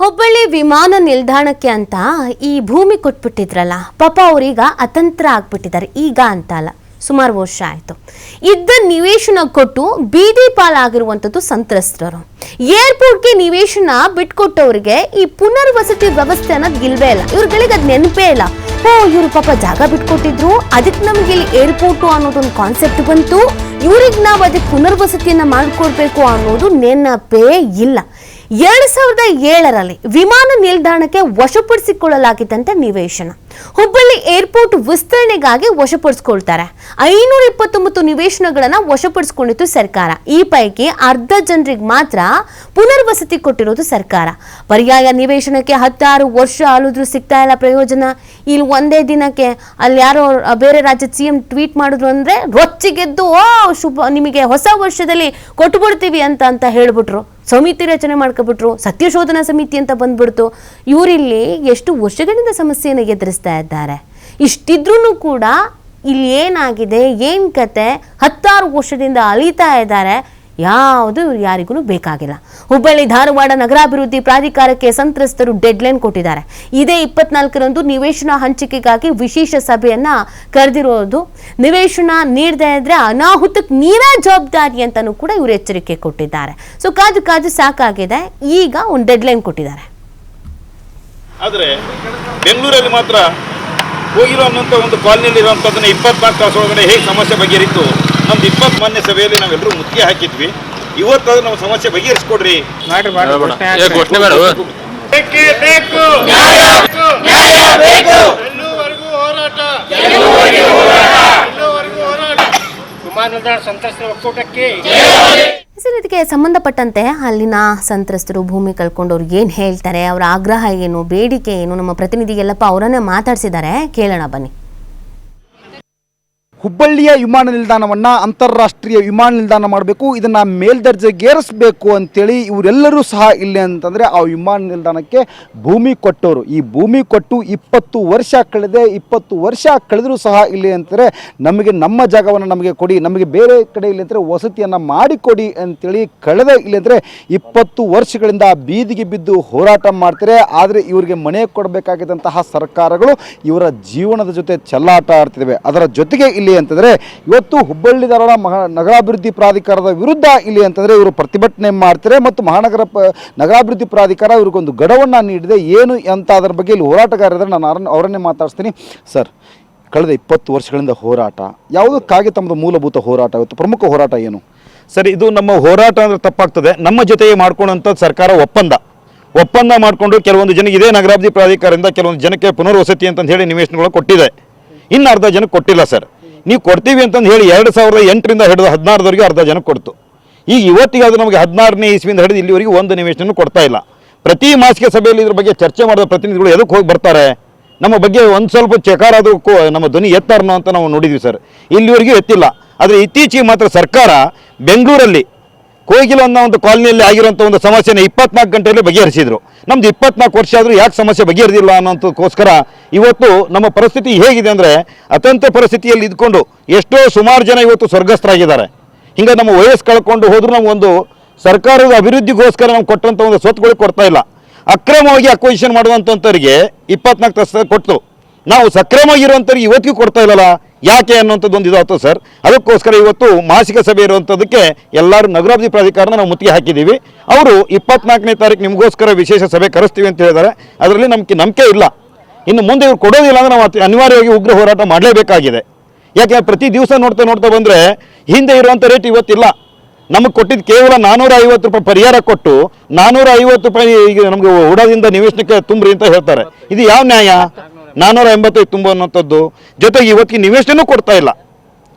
ಹುಬ್ಬಳ್ಳಿ ವಿಮಾನ ನಿಲ್ದಾಣಕ್ಕೆ ಅಂತ ಈ ಭೂಮಿ ಕೊಟ್ಬಿಟ್ಟಿದ್ರಲ್ಲ, ಪಾಪ ಅವ್ರೀಗ ಅತಂತ್ರ ಆಗ್ಬಿಟ್ಟಿದ್ದಾರೆ. ಈಗ ಅಂತ ಅಲ್ಲ ಸುಮಾರು ವರ್ಷ ಆಯಿತು. ಇದ್ದ ನಿವೇಶನ ಕೊಟ್ಟು ಬೀದಿ ಪಾಲಾಗಿರುವಂಥದ್ದು ಸಂತ್ರಸ್ತರು. ಏರ್ಪೋರ್ಟ್ಗೆ ನಿವೇಶನ ಬಿಟ್ಕೊಟ್ಟವ್ರಿಗೆ ಈ ಪುನರ್ವಸತಿ ವ್ಯವಸ್ಥೆ ಅನ್ನೋದು ಇಲ್ವೇ ಇಲ್ಲ. ಇವ್ರುಗಳಿಗೆ ಅದು ನೆನಪೇ ಇಲ್ಲ. ಓ, ಇವರು ಪಾಪ ಜಾಗ ಬಿಟ್ಕೊಟ್ಟಿದ್ರು. ಅದಕ್ಕೆ ನಮ್ಗೆ ಇಲ್ಲಿ ಏರ್ಪೋರ್ಟು ಅನ್ನೋದೊಂದು ಕಾನ್ಸೆಪ್ಟ್ ಬಂತು. ಇವ್ರಿಗೆ ನಾವು ಅದಕ್ಕೆ ಪುನರ್ವಸತಿಯನ್ನ ಮಾಡಿಕೊಡ್ಬೇಕು ಅನ್ನೋದು ನೆನಪೇ ಇಲ್ಲ. ಎರಡ್ ಸಾವಿರದ ಏಳರಲ್ಲಿ ವಿಮಾನ ನಿಲ್ದಾಣಕ್ಕೆ ವಶಪಡಿಸಿಕೊಳ್ಳಲಾಗಿದ್ದಂತೆ ನಿವೇಶನ. ಹುಬ್ಬಳ್ಳಿ ಏರ್ಪೋರ್ಟ್ ವಿಸ್ತರಣೆಗಾಗಿ ವಶಪಡಿಸಿಕೊಳ್ತಾರೆ. ಐನೂರ ಇಪ್ಪತ್ತೊಂಬತ್ತು ನಿವೇಶನಗಳನ್ನ ವಶಪಡಿಸಿಕೊಂಡಿತ್ತು ಸರ್ಕಾರ. ಈ ಪೈಕಿ ಅರ್ಧ ಜನರಿಗೆ ಮಾತ್ರ ಪುನರ್ವಸತಿ ಕೊಟ್ಟಿರೋದು ಸರ್ಕಾರ. ಪರ್ಯಾಯ ನಿವೇಶನಕ್ಕೆ ಹತ್ತಾರು ವರ್ಷ ಆಳಿದ್ರು ಸಿಗ್ತಾ ಇಲ್ಲ ಪ್ರಯೋಜನ. ಇಲ್ಲಿ ಒಂದೇ ದಿನಕ್ಕೆ ಅಲ್ಲಿ ಯಾರೋ ಬೇರೆ ರಾಜ್ಯದ ಸಿ ಎಂ ಟ್ವೀಟ್ ಮಾಡಿದ್ರು ಅಂದ್ರೆ ರೊಚ್ಚಿಗೆದ್ದು, ಓ, ಶುಭ, ನಿಮಗೆ ಹೊಸ ವರ್ಷದಲ್ಲಿ ಕೊಟ್ಬಿಡ್ತೀವಿ ಅಂತ ಅಂತ ಹೇಳ್ಬಿಟ್ರು. ಸಮಿತಿ ರಚನೆ ಮಾಡ್ಕೊಬಿಟ್ರು, ಸತ್ಯಶೋಧನಾ ಸಮಿತಿ ಅಂತ ಬಂದ್ಬಿಡ್ತು. ಇವರಿಲ್ಲಿ ಎಷ್ಟು ವರ್ಷಗಳಿಂದ ಸಮಸ್ಯೆಯನ್ನು ಎದುರಿಸ್ತಾ ಇದ್ದಾರೆ. ಇಷ್ಟಿದ್ರೂ ಕೂಡ ಇಲ್ಲಿ ಏನಾಗಿದೆ, ಏನು ಕತೆ, ಹತ್ತಾರು ವರ್ಷದಿಂದ ಅಳಿತಾ ಇದ್ದಾರೆ. ಯಾವುದು ಯಾರಿಗೂ ಬೇಕಾಗಿಲ್ಲ. ಹುಬ್ಬಳ್ಳಿ ಧಾರವಾಡ ನಗರಾಭಿವೃದ್ಧಿ ಪ್ರಾಧಿಕಾರಕ್ಕೆ ಸಂತ್ರಸ್ತರು ಡೆಡ್ಲೈನ್ ಕೊಟ್ಟಿದ್ದಾರೆ. ಇದೇ ಇಪ್ಪತ್ನಾಲ್ಕರಂದು ನಿವೇಶನ ಹಂಚಿಕೆಗಾಗಿ ವಿಶೇಷ ಸಭೆಯನ್ನ ಕರೆದಿರೋದು. ನಿವೇಶನ ನೀಡದೇ ಇದ್ರೆ ಅನಾಹುತಕ್ಕೆ ನೀವೇ ಜವಾಬ್ದಾರಿ ಅಂತಲೂ ಕೂಡ ಇವರು ಎಚ್ಚರಿಕೆ ಕೊಟ್ಟಿದ್ದಾರೆ. ಸೊ ಕಾದು ಕಾದು ಸಾಕಾಗಿದೆ. ಈಗ ಒಂದು ಡೆಡ್ಲೈನ್ ಕೊಟ್ಟಿದ್ದಾರೆ. ಆದರೆ ಬೆಂಗಳೂರಲ್ಲಿ ಮಾತ್ರ ಹೋಗಿರೋ ಅನ್ನೋಂಥ ಒಂದು ಕಾಲನಿಯಲ್ಲಿ ಇರುವಂಥದ್ದನ್ನ ಇಪ್ಪತ್ನಾಲ್ಕು ತಾಸು ಒಳಗಡೆ ಹೇಗೆ ಸಮಸ್ಯೆ ಬಗೆಹರಿತು? ನಮ್ದು ಇಪ್ಪತ್ತು ಮಾನ್ಯ ಸಭೆಯಲ್ಲಿ ನಾವೆಲ್ಲರೂ ಮುತ್ತಿಗೆ ಹಾಕಿದ್ವಿ. ಇವತ್ತು ನಾವು ನಮ್ಮ ಸಮಸ್ಯೆ ಬಗೆಹರಿಸ್ಕೊಡ್ರಿ. ಸಂತ್ರಸ್ತರ ಒಕ್ಕೂಟಕ್ಕೆ. ಇದಕ್ಕೆ ಸಂಬಂಧಪಟ್ಟಂತೆ ಅಲ್ಲಿನ ಸಂತ್ರಸ್ತರು ಭೂಮಿ ಕಳ್ಕೊಂಡವ್ರು ಏನು ಹೇಳ್ತಾರೆ, ಅವರ ಆಗ್ರಹ ಏನು, ಬೇಡಿಕೆ ಏನು, ನಮ್ಮ ಪ್ರತಿನಿಧಿ ಎಲ್ಲಪ್ಪ ಅವರನ್ನೇ ಮಾತಾಡ್ಸಿದ್ದಾರೆ, ಕೇಳೋಣ ಬನ್ನಿ. ಹುಬ್ಬಳ್ಳಿಯ ವಿಮಾನ ನಿಲ್ದಾಣವನ್ನು ಅಂತಾರಾಷ್ಟ್ರೀಯ ವಿಮಾನ ನಿಲ್ದಾಣ ಮಾಡಬೇಕು, ಇದನ್ನು ಮೇಲ್ದರ್ಜೆಗೇರಿಸಬೇಕು ಅಂತೇಳಿ ಇವರೆಲ್ಲರೂ ಸಹ ಇಲ್ಲಿ ಅಂತಂದರೆ ಆ ವಿಮಾನ ನಿಲ್ದಾಣಕ್ಕೆ ಭೂಮಿ ಕೊಟ್ಟವರು ಈ ಭೂಮಿ ಕೊಟ್ಟು ಇಪ್ಪತ್ತು ವರ್ಷ ಕಳೆದೆ, ಇಪ್ಪತ್ತು ವರ್ಷ ಕಳೆದರೂ ಸಹ ಇಲ್ಲಿ ಅಂತಂದರೆ ನಮಗೆ ನಮ್ಮ ಜಾಗವನ್ನು ನಮಗೆ ಕೊಡಿ, ನಮಗೆ ಬೇರೆ ಕಡೆ ಇಲ್ಲಿ ಅಂದರೆ ವಸತಿಯನ್ನು ಮಾಡಿಕೊಡಿ ಅಂತೇಳಿ ಕಳೆದ ಇಲ್ಲಿ ಅಂದರೆ ಇಪ್ಪತ್ತು ವರ್ಷಗಳಿಂದ ಬೀದಿಗೆ ಬಿದ್ದು ಹೋರಾಟ ಮಾಡ್ತಾರೆ. ಆದರೆ ಇವರಿಗೆ ಮನೆ ಕೊಡಬೇಕಾಗಿದ್ದಂತಹ ಸರ್ಕಾರಗಳು ಇವರ ಜೀವನದ ಜೊತೆ ಚೆಲ್ಲಾಟ ಆಡ್ತಿದ್ದಾವೆ ಅದರ ಜೊತೆಗೆ ಇಲ್ಲಿ ಅಂತಂದರೆ ಇವತ್ತು ಹುಬ್ಬಳ್ಳಿ ಧಾರವಾಡ ಮಹಾ ನಗರಾಭಿವೃದ್ಧಿ ಪ್ರಾಧಿಕಾರದ ವಿರುದ್ಧ ಇಲ್ಲಿ ಅಂತಂದರೆ ಇವರು ಪ್ರತಿಭಟನೆ ಮಾಡ್ತಾರೆ ಮತ್ತು ಮಹಾನಗರ ಪ ನಗರಾಭಿವೃದ್ಧಿ ಪ್ರಾಧಿಕಾರ ಇವ್ರಿಗೊಂದು ಗಡವನ್ನು ನೀಡಿದೆ. ಏನು ಅಂತ ಅದರ ಬಗ್ಗೆ ಇಲ್ಲಿ ಹೋರಾಟಗಾರರಿದ್ದಾರೆ. ನಾನು ಅವರನ್ನ ಮಾತಾಡ್ತೀನಿ ಸರ್, ಕಳೆದ ಇಪ್ಪತ್ತು ವರ್ಷಗಳಿಂದ ಹೋರಾಟ, ಯಾವುದಕ್ಕಾಗಿ ತಮ್ಮದು ಮೂಲಭೂತ ಹೋರಾಟ ಇವತ್ತು? ಪ್ರಮುಖ ಹೋರಾಟ ಏನು? ಸರ್, ಇದು ನಮ್ಮ ಹೋರಾಟ ಅಂದರೆ ತಪ್ಪಾಗ್ತದೆ. ನಮ್ಮ ಜೊತೆಗೆ ಮಾಡ್ಕೊಳ್ಳೋಂಥ ಸರ್ಕಾರ ಒಪ್ಪಂದ. ಒಪ್ಪಂದ ಮಾಡಿಕೊಂಡು ಕೆಲವೊಂದು ಜನ ಇದೇ ನಗರಾಭಿವೃದ್ಧಿ ಪ್ರಾಧಿಕಾರದಿಂದ ಕೆಲವೊಂದು ಜನಕ್ಕೆ ಪುನರ್ವಸತಿ ಅಂತ ಹೇಳಿ ನಿವೇಶನಗಳು ಕೊಟ್ಟಿದೆ. ಇನ್ನು ಅರ್ಧ ಜನಕ್ಕೆ ಕೊಟ್ಟಿಲ್ಲ ಸರ್. ನೀವು ಕೊಡ್ತೀವಿ ಅಂತಂದು ಹೇಳಿ ಎರಡು ಸಾವಿರದ ಎಂಟರಿಂದ ಹಿಡಿದು ಹದಿನಾರದವರೆಗೆ ಅರ್ಧ ಜನಕ್ಕೆ ಕೊಡ್ತು. ಈಗ ಇವತ್ತಿಗೆ ಅದು ನಮಗೆ ಹದಿನಾರನೇ ಇಸ್ವಿಯಿಂದ ಹಿಡಿದು ಇಲ್ಲಿವರೆಗೆ ಒಂದು ನಿವೇಶನ ಕೊಡ್ತಾ ಇಲ್ಲ. ಪ್ರತಿ ಮಾಸಿಕ ಸಭೆಯಲ್ಲಿ ಇದ್ರ ಬಗ್ಗೆ ಚರ್ಚೆ ಮಾಡಿದ ಪ್ರತಿನಿಧಿಗಳು ಎದಕ್ಕೆ ಹೋಗಿ ಬರ್ತಾರೆ? ನಮ್ಮ ಬಗ್ಗೆ ಒಂದು ಸ್ವಲ್ಪ ಚಕಾರ ಅದು ನಮ್ಮ ಧ್ವನಿ ಎತ್ತಾರನೋ ಅಂತ ನಾವು ನೋಡಿದ್ವಿ ಸರ್. ಇಲ್ಲಿವರೆಗೂ ಎತ್ತಿಲ್ಲ. ಆದರೆ ಇತ್ತೀಚೆಗೆ ಮಾತ್ರ ಸರ್ಕಾರ ಬೆಂಗಳೂರಲ್ಲಿ ಕೋಗಿಲ ಅನ್ನೋ ಒಂದು ಕಾಲನಿಯಲ್ಲಿ ಆಗಿರುವಂಥ ಒಂದು ಸಮಸ್ಯೆನ ಇಪ್ಪತ್ನಾಲ್ಕು ಗಂಟೆಯಲ್ಲಿ ಬಗೆಹರಿಸಿದ್ರು. ನಮ್ದು ಇಪ್ಪತ್ನಾಲ್ಕು ವರ್ಷ ಆದರೂ ಯಾಕೆ ಸಮಸ್ಯೆ ಬಗೆಹರಿದಿಲ್ಲ ಅನ್ನೋದಕ್ಕೋಸ್ಕರ ಇವತ್ತು ನಮ್ಮ ಪರಿಸ್ಥಿತಿ ಹೇಗಿದೆ ಅಂದರೆ ಅತ್ಯಂತ ಪರಿಸ್ಥಿತಿಯಲ್ಲಿ ಇದ್ಕೊಂಡು ಎಷ್ಟೋ ಸುಮಾರು ಜನ ಇವತ್ತು ಸ್ವರ್ಗಸ್ಥರಾಗಿದ್ದಾರೆ. ಹಿಂಗೆ ನಮ್ಮ ವಯಸ್ಸು ಕಳ್ಕೊಂಡು ಹೋದರೂ ನಾವು ಒಂದು ಸರ್ಕಾರದ ಅಭಿವೃದ್ಧಿಗೋಸ್ಕರ ನಾವು ಕೊಟ್ಟಂಥ ಒಂದು ಸ್ವತ್ತುಗಳಿಗೆ ಕೊಡ್ತಾ ಇಲ್ಲ. ಅಕ್ರಮವಾಗಿ ಅಕ್ವಿಷನ್ ಮಾಡುವಂಥವ್ರಿಗೆ ಇಪ್ಪತ್ನಾಲ್ಕು ತಾಸು ಕೊಟ್ಟು ನಾವು ಸಕ್ರಮವಾಗಿರುವಂಥವ್ರು ಇವತ್ತಿಗೂ ಕೊಡ್ತಾ ಇಲ್ಲಲ್ಲ? ಯಾಕೆ ಅನ್ನುವಂಥದ್ದು ಒಂದು ಇದಾಯ್ತು ಸರ್. ಅದಕ್ಕೋಸ್ಕರ ಇವತ್ತು ಮಾಸಿಕ ಸಭೆ ಇರುವಂಥದ್ದಕ್ಕೆ ಎಲ್ಲರೂ ನಗರಾಭಿವೃದ್ಧಿ ಪ್ರಾಧಿಕಾರನ ನಾವು ಮುತ್ತಿಗೆ ಹಾಕಿದ್ದೀವಿ. ಅವರು ಇಪ್ಪತ್ನಾಲ್ಕನೇ ತಾರೀಕು ನಿಮಗೋಸ್ಕರ ವಿಶೇಷ ಸಭೆ ಕರೆಸ್ತೀವಿ ಅಂತ ಹೇಳಿದ್ದಾರೆ. ಅದರಲ್ಲಿ ನಮಗೆ ನಂಬಿಕೆ ಇಲ್ಲ. ಇನ್ನು ಮುಂದೆ ಇವ್ರು ಕೊಡೋದಿಲ್ಲ ಅಂದರೆ ನಾವು ಅನಿವಾರ್ಯವಾಗಿ ಉಗ್ರ ಹೋರಾಟ ಮಾಡಲೇಬೇಕಾಗಿದೆ. ಯಾಕೆ ಪ್ರತಿ ದಿವಸ ನೋಡ್ತಾ ನೋಡ್ತಾ ಬಂದರೆ ಹಿಂದೆ ಇರುವಂಥ ರೇಟ್ ಇವತ್ತಿಲ್ಲ. ನಮಗೆ ಕೊಟ್ಟಿದ್ದು ಕೇವಲ ನಾನ್ನೂರ ಐವತ್ತು ರೂಪಾಯಿ ಪರಿಹಾರ ಕೊಟ್ಟು ನಾನ್ನೂರ ಐವತ್ತು ರೂಪಾಯಿ ಈಗ ನಮಗೆ ಉಡದಿಂದ ನಿವೇಶನಕ್ಕೆ ತುಂಬ್ರಿ ಅಂತ ಹೇಳ್ತಾರೆ. ಇದು ಯಾವ ನ್ಯಾಯ? ನಾನ್ನೂರ ಎಂಬತ್ತೈದು ತುಂಬ ಅನ್ನೋಂಥದ್ದು ಜೊತೆಗೆ ಇವತ್ತಿಗೆ ನಿವೇಶನೂ ಕೊಡ್ತಾ ಇಲ್ಲ.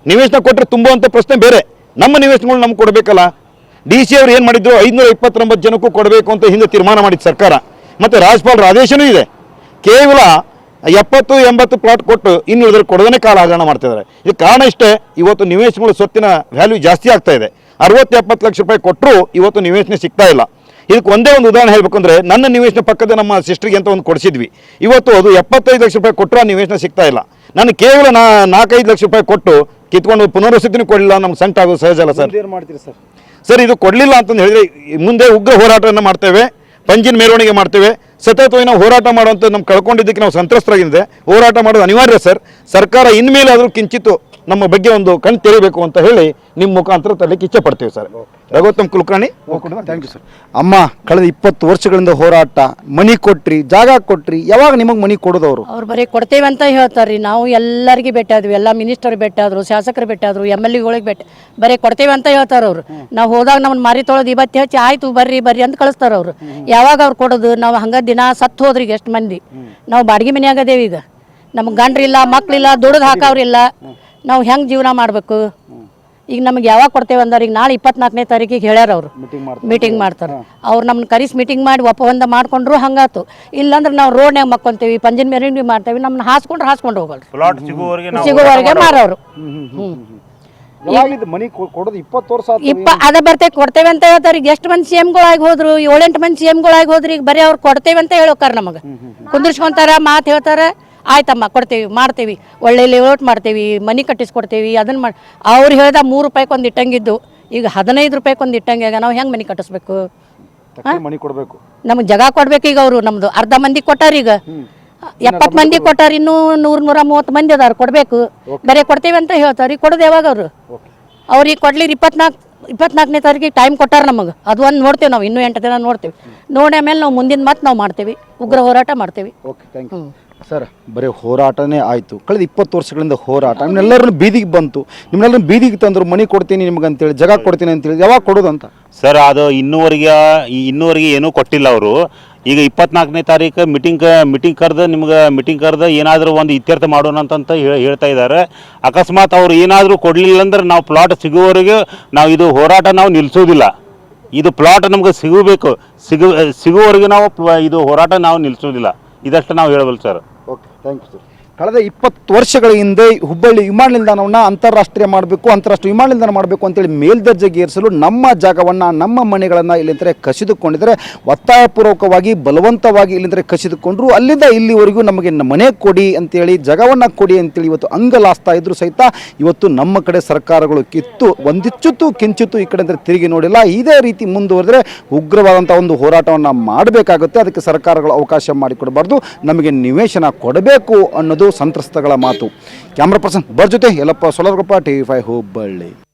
ನಿವೇಶನ ಕೊಟ್ಟರೆ ತುಂಬುವಂಥ ಪ್ರಶ್ನೆ ಬೇರೆ. ನಮ್ಮ ನಿವೇಶನಗಳು ನಮ್ಗೆ ಕೊಡಬೇಕಲ್ಲ. ಡಿ ಸಿ ಅವ್ರು ಏನು ಮಾಡಿದ್ರು? ಐದುನೂರ ಇಪ್ಪತ್ತೊಂಬತ್ತು ಜನಕ್ಕೂ ಕೊಡಬೇಕು ಅಂತ ಹಿಂದೆ ತೀರ್ಮಾನ ಮಾಡಿದ್ದು ಸರ್ಕಾರ. ಮತ್ತು ರಾಜ್ಯಪಾಲರ ಆದೇಶನೂ ಇದೆ. ಕೇವಲ ಎಪ್ಪತ್ತು, ಎಂಬತ್ತು ಪ್ಲಾಟ್ ಕೊಟ್ಟು ಇನ್ನು ಇದರ ಕೊಡದೇ ಕಾಲ ಹಗರಣ ಮಾಡ್ತಿದ್ದಾರೆ ಇದಕ್ಕೆ ಕಾರಣ ಇಷ್ಟೇ, ಇವತ್ತು ನಿವೇಶನಗಳು ಸ್ವತ್ತಿನ ವ್ಯಾಲ್ಯೂ ಜಾಸ್ತಿ ಆಗ್ತಾ ಇದೆ. ಅರವತ್ತು, ಎಪ್ಪತ್ತು ಲಕ್ಷ ರೂಪಾಯಿ ಕೊಟ್ಟರು ಇವತ್ತು ನಿವೇಶನ ಸಿಗ್ತಾ ಇಲ್ಲ. ಇದಕ್ಕೆ ಒಂದೇ ಒಂದು ಉದಾಹರಣೆ ಹೇಳಬೇಕು ಅಂದರೆ ನನ್ನ ನಿವೇಶನ ಪಕ್ಕದ ನಮ್ಮ ಸಿಸ್ಟರ್ಗೆ ಅಂತ ಒಂದು ಕೊಡಿಸಿದ್ವಿ. ಇವತ್ತು ಅದು ಎಪ್ಪತ್ತೈದು ಲಕ್ಷ ರೂಪಾಯಿ ಕೊಟ್ಟರು ಆ ನಿವೇಶನ ಸಿಗ್ತಾ ಇಲ್ಲ. ನಾನು ಕೇವಲ ನಾ ನಾಲ್ಕೈದು ಲಕ್ಷ ರೂಪಾಯಿ ಕೊಟ್ಟು ಕಿತ್ಕೊಂಡು ಪುನರ್ವಸತಿನೂ ಕೊಡಲಿಲ್ಲ ನಮ್ಗೆ ಸಂಕಟ ಆಗೋದು ಸಹಜ ಅಲ್ಲ ಸರ್. ಮಾಡ್ತೀರಿ ಸರ್? ಸರ್ ಇದು ಕೊಡಲಿಲ್ಲ ಅಂತಂದು ಹೇಳಿದ್ರೆ ಮುಂದೆ ಉಗ್ರ ಹೋರಾಟವನ್ನು ಮಾಡ್ತೇವೆ ಪಂಜಿನ ಮೆರವಣಿಗೆ ಮಾಡ್ತೇವೆ ಸತತವಾಗಿ ನಾವು ಹೋರಾಟ ಮಾಡುವಂಥ ನಮ್ಮ ಕಳ್ಕೊಂಡಿದ್ದಕ್ಕೆ ನಾವು ಸಂತ್ರಸ್ತರಾಗಿದೆ ಹೋರಾಟ ಮಾಡೋದು ಅನಿವಾರ್ಯ ಸರ್. ಸರ್ಕಾರ ಇನ್ಮೇಲೆ ಆದರೂ ಕಿಂಚಿತ್ತು ನಮ್ಮ ಬಗ್ಗೆ ಒಂದು ಕಣ್ ತೆರಿಬೇಕು ಅಂತ ಹೇಳಿ ನಿಮ್ಮ ಮುಖಾಂತರ ತರಲಿಕ್ಕೆ ಇಚ್ಛೆ ಪಡ್ತೀವಿ sir. Raghuttam Kulkarni? Thank you sir ಅಮ್ಮ ಕಳೆದ ಇಪ್ಪತ್ತು ವರ್ಷಗಳಿಂದ ಹೋರಾಟ ಮನಿ ಕೊಟ್ರಿ ಜಾಗ ಕೊಟ್ರಿ ಯಾವಾಗ ನಿಮಗೆ ಮನಿ ಕೊಡೋದವರು? ಅವ್ರು ಬರೀ ಕೊಡ್ತೇವೆ ಅಂತ ಹೇಳ್ತಾರ್ರಿ. ನಾವು ಎಲ್ಲರಿಗೆ ಬೆಟ್ಟಾದ್ವಿ ಎಲ್ಲ ಮಿನಿಸ್ಟರ್ ಬೆಟ್ಟಾದ್ರು ಆದ್ರು ಶಾಸಕರು ಭೇಟಿಯಾದ್ರು ಆದ್ರು ಎಂ ಎಲ್ ಎಗಳಿಗೆ ಭೇಟಿ ಬರೀ ಕೊಡ್ತೇವೆ ಅಂತ ಹೇಳ್ತಾರ ಅವ್ರು. ನಾವು ಹೋದಾಗ ನಮ್ಮನ್ನು ಮಾರಿ ತೊಳೆದು ಇವತ್ತು ಹಚ್ಚಿ ಆಯ್ತು ಬರ್ರಿ ಬರ್ರಿ ಅಂತ ಕಳಿಸ್ತಾರ ಅವ್ರು. ಯಾವಾಗ ಅವ್ರು ಕೊಡೋದು? ನಾವು ಹಂಗ ದಿನ ಸತ್ತು ಹೋದ್ರಿ ಎಷ್ಟು ಮಂದಿ. ನಾವು ಬಾಡಿಗೆ ಮನ್ಯಾಗ ಅದೇವಿ ಈಗ. ನಮ್ಗೆ ಗಂಡ್ರಿಲ್ಲ ಮಕ್ಳಿಲ್ಲ ದುಡ್ದು ಹಾಕವ್ರಿಲ್ಲ. ನಾವು ಹೆಂಗೆ ಜೀವನ ಮಾಡಬೇಕು? ಈಗ ನಮಗೆ ಯಾವಾಗ ಕೊಡ್ತೇವೆ ಅಂದ್ರೆ ಈಗ ನಾಳೆ ಇಪ್ಪತ್ನಾಲ್ಕನೇ ತಾರೀಕಿಗೆ ಹೇಳ್ಯಾರ ಅವರು. ಮೀಟಿಂಗ್ ಮಾಡ್ತಾರೆ. ಅವ್ರು ನಮ್ಮನ್ನ ಕರೆಸಿ ಮೀಟಿಂಗ್ ಮಾಡಿ ಒಪ್ಪಂದ ಮಾಡ್ಕೊಂಡ್ರು ಹಂಗಾತು. ಇಲ್ಲಾಂದ್ರೆ ನಾವು ರೋಡ್ನ್ಯಾಗ ಮಕ್ಕೊಂತೀವಿ ಪಂಜಿನ ಮೆರವಣಿಗೆ ಮಾಡ್ತೇವೆ ನಮ್ಮನ್ನ ಹಾಸ್ಕೊಂಡ್ರೆ ಹಾಸ್ಕೊಂಡು ಹೋಗಲ್ರಿ ವರ್ಷ ಆತು ಇಪ್ಪ ಅದ ಬರ್ತೇವೆ ಕೊಡ್ತೇವೆ ಅಂತ ಹೇಳ್ತಾರೆ. ಈಗ ಎಷ್ಟು ಮಂದಿ ಸಿ ಗಳಾಗಿ ಹೋದ್ರು ಏಳೆಂಟು ಮಂದಿ ಸಿ ಎಮ್ಗಳಾಗಿ ಹೋದ್ರಿ ಈಗ ಬರೀ ಅವ್ರು ಕೊಡ್ತೇವೆ ಅಂತ ಹೇಳೋಕಾರ ನಮಗೆ. ಕುಂದಿರ್ಸ್ಕೊಂತಾರ ಮಾತು ಹೇಳ್ತಾರ. ಆಯ್ತಮ್ಮ ಕೊಡ್ತೇವಿ ಮಾಡ್ತೇವಿ. ಒಳ್ಳೆ ಲೇಔಟ್ ಮಾಡ್ತೇವಿ ಮನಿ ಕಟ್ಟಿಸ್ಕೊಡ್ತೇವಿ ಅದನ್ನು ಮಾಡಿ ಅವ್ರು ಹೇಳ್ದ ಮೂರು ರೂಪಾಯಿಗೆ ಒಂದು ಇಟ್ಟಂಗಿದ್ದು ಈಗ ಹದಿನೈದು ರೂಪಾಯಿಗೆ ಒಂದು ಇಟ್ಟಂಗೆ ನಾವು ಹೆಂಗೆ ಮನಿ ಕಟ್ಟಿಸ್ಬೇಕು? ಮನೆ ಕೊಡಬೇಕು. ನಮಗೆ ಜಾಗ ಕೊಡ್ಬೇಕು ಈಗ ಅವರು ನಮ್ದು ಅರ್ಧ ಮಂದಿ ಕೊಟ್ಟಾರ ಈಗ. ಎಪ್ಪತ್ತು ಮಂದಿ ಕೊಟ್ಟಾರ ಇನ್ನೂ ನೂರು ನೂರ ಮೂವತ್ತು ಮಂದಿ ಅದಾರ ಕೊಡಬೇಕು. ಬರೀ ಕೊಡ್ತೇವೆ ಅಂತ ಹೇಳ್ತಾರೆ ಈಗ ಕೊಡೋದು ಯಾವಾಗ ಅವರು? ಅವ್ರಿಗೆ ಕೊಡ್ಲಿರಿ ಇಪ್ಪತ್ನಾಲ್ಕು ಇಪ್ಪತ್ನಾಲ್ಕನೇ ತಾರೀಕಿಗೆ ಟೈಮ್ ಕೊಟ್ಟಾರ ನಮಗೆ. ಅದು ಒಂದು ನೋಡ್ತೇವೆ ನಾವು ಇನ್ನೂ ಎಂಟು ದಿನ ನೋಡ್ತೇವೆ. ನೋಡಿ ಆಮೇಲೆ ನಾವು ಮುಂದಿನ ಮತ್ತೆ ನಾವು ಮಾಡ್ತೇವೆ. ಉಗ್ರ ಹೋರಾಟ ಮಾಡ್ತೇವೆ. ಸರ್, ಬರೀ ಹೋರಾಟನೇ ಆಯಿತು. ಕಳೆದ ಇಪ್ಪತ್ತು ವರ್ಷಗಳಿಂದ ಹೋರಾಟ. ನಿಮ್ಮೆಲ್ಲರನ್ನು ಬೀದಿಗೆ ಬಂತು. ನಿಮ್ಮೆಲ್ಲರನ್ನು ಬೀದಿಗೆ ತಂದರು ಮನೆ ಕೊಡ್ತೀನಿ ನಿಮ್ಗೆ ಅಂತೇಳಿ ಜಾಗ ಕೊಡ್ತೀನಿ ಅಂತೇಳಿ ಯಾವಾಗ ಕೊಡೋದು ಅಂತ ಸರ್, ಅದು ಇನ್ನೂವರೆಗೆ ಇನ್ನೂವರೆಗೆ ಏನೂ ಕೊಟ್ಟಿಲ್ಲ ಅವರು. ಈಗ ಇಪ್ಪತ್ನಾಲ್ಕನೇ ತಾರೀಕು ಮೀಟಿಂಗ್ ಮೀಟಿಂಗ್ ಕರೆದು ನಿಮ್ಗೆ ಮೀಟಿಂಗ್ ಕರೆದು ಏನಾದರೂ ಒಂದು ಇತ್ಯರ್ಥ ಮಾಡೋಣ ಅಂತಂತ ಹೇಳ್ತಾ ಇದ್ದಾರೆ. ಅಕಸ್ಮಾತ್ ಅವ್ರು ಏನಾದರೂ ಕೊಡಲಿಲ್ಲ ಅಂದ್ರೆ ನಾವು ಪ್ಲಾಟ್ ಸಿಗುವವರೆಗೆ ನಾವು ಇದು ಹೋರಾಟ ನಾವು ನಿಲ್ಲಿಸೋದಿಲ್ಲ ಇದು ಪ್ಲಾಟ್ ನಮ್ಗೆ ಸಿಗಬೇಕು. ಸಿಗು, ಸಿಗುವವರೆಗೆ ನಾವು ಇದು ಹೋರಾಟ ನಾವು ನಿಲ್ಲಿಸೋದಿಲ್ಲ ಇದಷ್ಟು ನಾವು ಹೇಳಬಲ್ಲ sir okay thank you sir ಕಳೆದ ಇಪ್ಪತ್ತು ವರ್ಷಗಳ ಹಿಂದೆ ಹುಬ್ಬಳ್ಳಿ ವಿಮಾನ ನಿಲ್ದಾಣವನ್ನು ಅಂತಾರಾಷ್ಟ್ರೀಯ ಮಾಡಬೇಕು, ಅಂತಾರಾಷ್ಟ್ರೀಯ ವಿಮಾನ ನಿಲ್ದಾಣ ಮಾಡಬೇಕು ಅಂತೇಳಿ ಮೇಲ್ದರ್ಜೆಗೆ ಏರಿಸಲು ನಮ್ಮ ಜಾಗವನ್ನು, ನಮ್ಮ ಮನೆಗಳನ್ನು ಇಲ್ಲಿಂದರೆ ಕಸಿದುಕೊಂಡಿದ್ದಾರೆ. ಒತ್ತಾಯಪೂರ್ವಕವಾಗಿ, ಬಲವಂತವಾಗಿ ಇಲ್ಲಿಂದರೆ ಕಸಿದುಕೊಂಡ್ರು. ಅಲ್ಲಿಂದ ಇಲ್ಲಿವರೆಗೂ ನಮಗೆ ಮನೆ ಕೊಡಿ ಅಂತೇಳಿ, ಜಾಗವನ್ನು ಕೊಡಿ ಅಂತೇಳಿ ಇವತ್ತು ಅಂಗಲಾಸ್ತಾ ಇದ್ರು ಸಹಿತ ಇವತ್ತು ನಮ್ಮ ಕಡೆ ಸರ್ಕಾರಗಳು ಕಿತ್ತು, ಒಂದಿಚ್ಚುತ್ತು ಕಿಂಚಿತ್ತು ಈ ಕಡೆ ಅಂದರೆ ತಿರುಗಿ ನೋಡಿಲ್ಲ. ಇದೇ ರೀತಿ ಮುಂದುವರೆದ್ರೆ ಉಗ್ರವಾದಂಥ ಒಂದು ಹೋರಾಟವನ್ನು ಮಾಡಬೇಕಾಗುತ್ತೆ. ಅದಕ್ಕೆ ಸರ್ಕಾರಗಳು ಅವಕಾಶ ಮಾಡಿಕೊಡಬಾರ್ದು. ನಮಗೆ ನಿವೇಶನ ಕೊಡಬೇಕು ಅನ್ನೋದು ಸಂತ್ರಸ್ತಗಳ ಮಾತು. ಕ್ಯಾಮ್ರಾ ಪರ್ಸನ್ ಬರ್ ಜೊತೆ Yallappa Solagoppa T V five Hubballi.